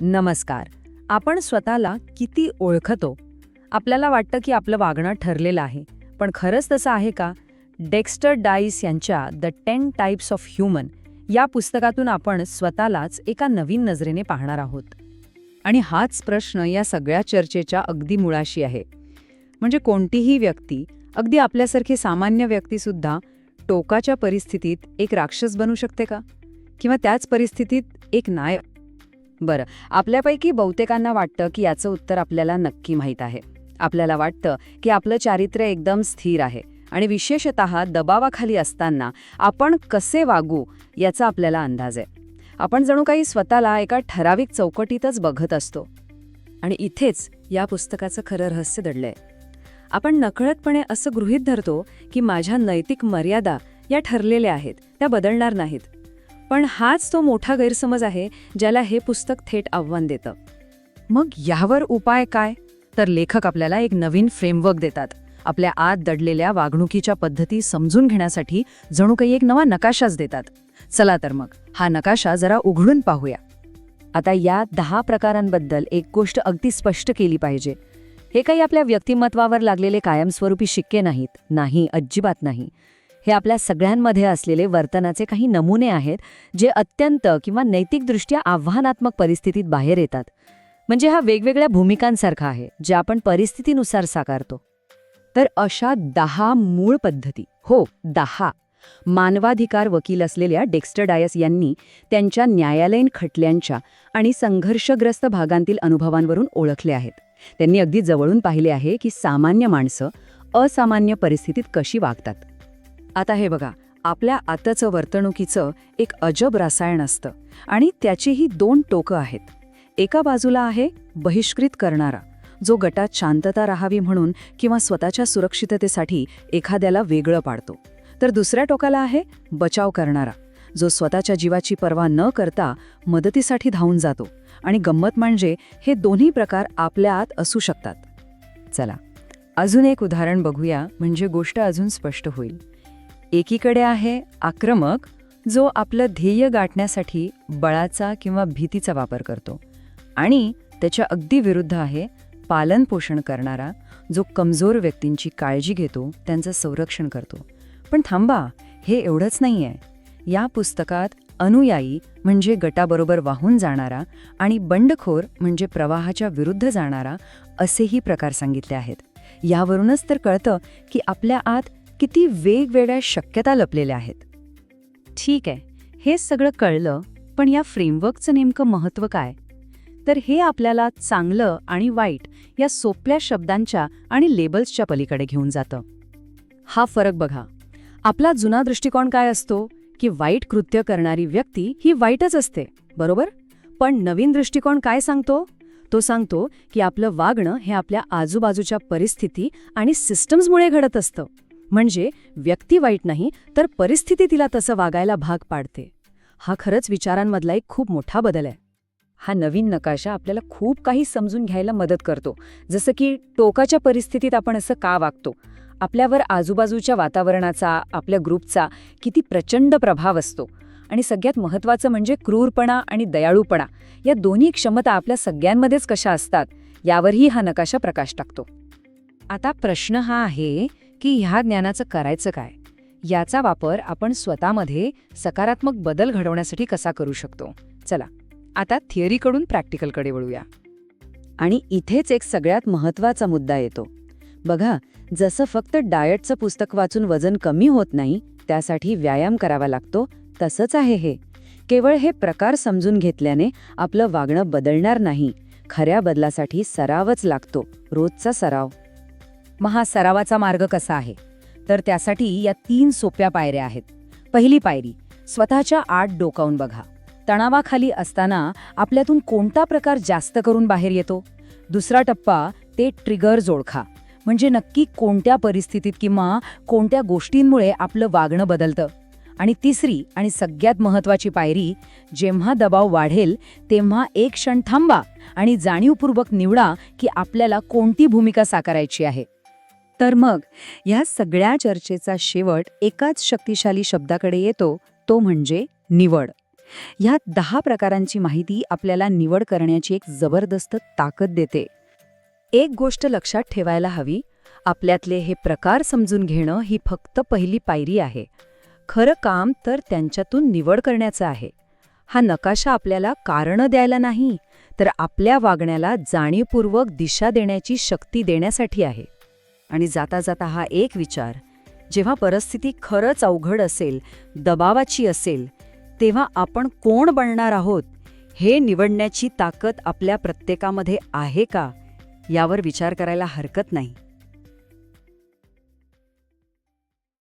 नमस्कार. आपण स्वतःला किती ओळखतो? आपल्याला वाटतं की आपलं वागणं ठरलेलं आहे. पण खरंच तसं आहे का? डेक्स्टर डाईस यांच्या the ten types of human या पुस्तकातून आपण स्वतःलाच एका नवीन नजरेने पाहणार आहोत. आणि हाच प्रश्न या सगळ्या चर्चेच्या अगदी मुळाशी आहे. म्हणजे कोणतीही व्यक्ती अगदी आपल्यासारखी सामान्य व्यक्तीसुद्धा टोकाच्या परिस्थितीत एक राक्षस बनू शकते का? किंवा त्याच परिस्थितीत एक नायक बरं आपल्यापैकी बहुतेकांना वाटतं की याचं उत्तर आपल्याला नक्की माहीत आहे. आपल्याला वाटतं की आपलं चारित्र्य एकदम स्थिर आहे आणि विशेषत दबावाखाली असताना आपण कसे वागू याचा आपल्याला अंदाज आहे. आपण जणू काही स्वतःला एका ठराविक चौकटीतच बघत असतो. आणि इथेच या पुस्तकाचं खरं रहस्य दडलंय. आपण नकळतपणे असं गृहीत धरतो की माझ्या नैतिक मर्यादा या ठरलेल्या आहेत त्या बदलणार नाहीत. पण हाच तो मोठा गैरसमज आहे ज्याला हे पुस्तक थेट आव्हान देतं. मग यावर उपाय काय? तर लेखक आपल्याला एक नवीन फ्रेमवर्क देतात. आपल्या आत दडलेल्या वागणुकीच्या पद्धती समजून घेण्यासाठी जणू काही एक नवा नकाशाच देतात. चला तर मग हा नकाशा जरा उघडून पाहूया. आता या दहा प्रकारांबद्दल एक गोष्ट अगदी स्पष्ट केली पाहिजे. हे काही आपल्या व्यक्तिमत्वावर लागलेले कायमस्वरूपी शिक्के नाहीत नाही अजिबात नाही. हे आपल्या सगळ्यांमध्ये असलेले वर्तनाचे काही नमुने आहेत जे अत्यंत किंवा नैतिकदृष्ट्या आव्हानात्मक परिस्थितीत बाहेर येतात. म्हणजे हा वेगवेगळ्या भूमिकांसारखा आहे जे आपण परिस्थितीनुसार साकारतो. तर अशा दहा मूळ पद्धती. हो दहा. मानवाधिकार वकील असलेल्या डेक्स्टर डायस यांनी त्यांच्या न्यायालयीन खटल्यांच्या आणि संघर्षग्रस्त भागांतील अनुभवांवरून ओळखले आहेत. त्यांनी अगदी जवळून पाहिले आहे की सामान्य माणसं असामान्य परिस्थितीत कशी वागतात. आता हे बघा आपल्या आताचं वर्तणुकीचं एक अजब रसायन असतं आणि त्याचीही दोन टोकं आहेत. एका बाजूला आहे बहिष्कृत करणारा जो गटात शांतता राहावी म्हणून किंवा स्वतःच्या सुरक्षिततेसाठी एखाद्याला वेगळं पाडतो. तर दुसऱ्या टोकाला आहे बचाव करणारा जो स्वतःच्या जीवाची पर्वा न करता मदतीसाठी धावून जातो आणि गंमत म्हणजे हे दोन्ही प्रकार आपल्या आत असू शकतात. चला अजून एक उदाहरण बघूया म्हणजे गोष्ट अजून स्पष्ट होईल. एकीकडे आहे आक्रमक जो आपलं ध्येय गाठण्यासाठी बळाचा किंवा भीतीचा वापर करतो. आणि त्याच्या अगदी विरुद्ध आहे पालनपोषण करणारा जो कमजोर व्यक्तींची काळजी घेतो त्यांचं संरक्षण करतो. पण थांबा हे एवढंच नाही आहे या पुस्तकात अनुयायी म्हणजे गटाबरोबर वाहून जाणारा आणि बंडखोर म्हणजे प्रवाहाच्या विरुद्ध जाणारा असेही प्रकार सांगितले आहेत. यावरूनच तर कळतं की आपल्या आत किती वेगवेगळ्या शक्यता लपलेल्या आहेत. ठीक आहे. हे सगळं कळलं पण या फ्रेमवर्कचं नेमकं महत्त्व काय? तर हे आपल्याला चांगलं आणि वाईट या सोप्या शब्दांच्या आणि लेबल्सच्या पलीकडे घेऊन जातं. हा फरक बघा. आपला जुना दृष्टिकोन काय असतो? की वाईट कृत्य करणारी व्यक्ती ही वाईटच असते बरोबर? पण नवीन दृष्टिकोन काय सांगतो? तो सांगतो की आपलं वागणं हे आपल्या आजूबाजूच्या परिस्थिती आणि सिस्टम्समुळे घडत असतं. म्हणजे व्यक्ती वाईट नाही तर परिस्थिती तिला तसं वागायला भाग पाडते. हा खरंच विचारांमधला एक खूप मोठा बदल आहे. हा नवीन नकाशा आपल्याला खूप काही समजून घ्यायला मदत करतो. जसं की टोकाच्या परिस्थितीत आपण असं का वागतो? आपल्यावर आजूबाजूच्या वातावरणाचा आपल्या ग्रुपचा किती प्रचंड प्रभाव असतो. आणि सगळ्यात महत्त्वाचं म्हणजे क्रूरपणा आणि दयाळूपणा. या दोन्ही क्षमता आपल्या सगळ्यांमध्येच कशा असतात यावरही हा नकाशा प्रकाश टाकतो. आता प्रश्न हा आहे की ह्या ज्ञानाचं करायचं काय? याचा वापर आपण स्वतःमध्ये सकारात्मक बदल घडवण्यासाठी कसा करू शकतो? चला आता थिअरीकडून प्रॅक्टिकलकडे वळूया. आणि इथेच एक सगळ्यात महत्त्वाचा मुद्दा येतो. बघा जसं फक्त डायटचं पुस्तक वाचून वजन कमी होत नाही त्यासाठी व्यायाम करावा लागतो तसंच आहे हे. केवळ हे प्रकार समजून घेतल्याने आपलं वागणं बदलणार नाही. खऱ्या बदलासाठी सरावच लागतो रोजचा सराव. मग हा सरावाचा मार्ग कसा आहे? तर त्यासाठी या तीन सोप्या पायऱ्या आहेत. पहिली पायरी स्वतःच्या आत डोकावून बघा. तणावाखाली असताना आपल्यातून कोणता प्रकार जास्त करून बाहेर येतो? दुसरा टप्पा ते ट्रिगर्स ओळखा म्हणजे नक्की कोणत्या परिस्थितीत किंवा कोणत्या गोष्टींमुळे आपलं वागणं बदलतं? आणि तिसरी आणि सगळ्यात महत्त्वाची पायरी जेव्हा दबाव वाढेल तेव्हा एक क्षण थांबा आणि जाणीवपूर्वक निवडा की आपल्याला कोणती भूमिका साकारायची आहे. तर मग ह्या सगळ्या चर्चेचा शेवट एकाच शक्तिशाली शब्दाकडे येतो तो म्हणजे निवड. ह्या दहा प्रकारांची माहिती आपल्याला निवड करण्याची एक जबरदस्त ताकद देते. एक गोष्ट लक्षात ठेवायला हवी आपल्यातले हे प्रकार समजून घेणं ही फक्त पहिली पायरी आहे. खरं काम तर त्यांच्यातून निवड करण्याचं आहे. हा नकाशा आपल्याला कारणं द्यायला नाही तर आपल्या वागण्याला जाणीवपूर्वक दिशा देण्याची शक्ती देण्यासाठी आहे. आणि जाता जाता हा एक विचार. जेव्हा परिस्थिती खरंच अवघड असेल दबावाची असेल तेव्हा आपण कोण बनणार आहोत? हे निवडण्याची ताकद आपल्या प्रत्येकामध्ये आहे का? यावर विचार करायला हरकत नाही.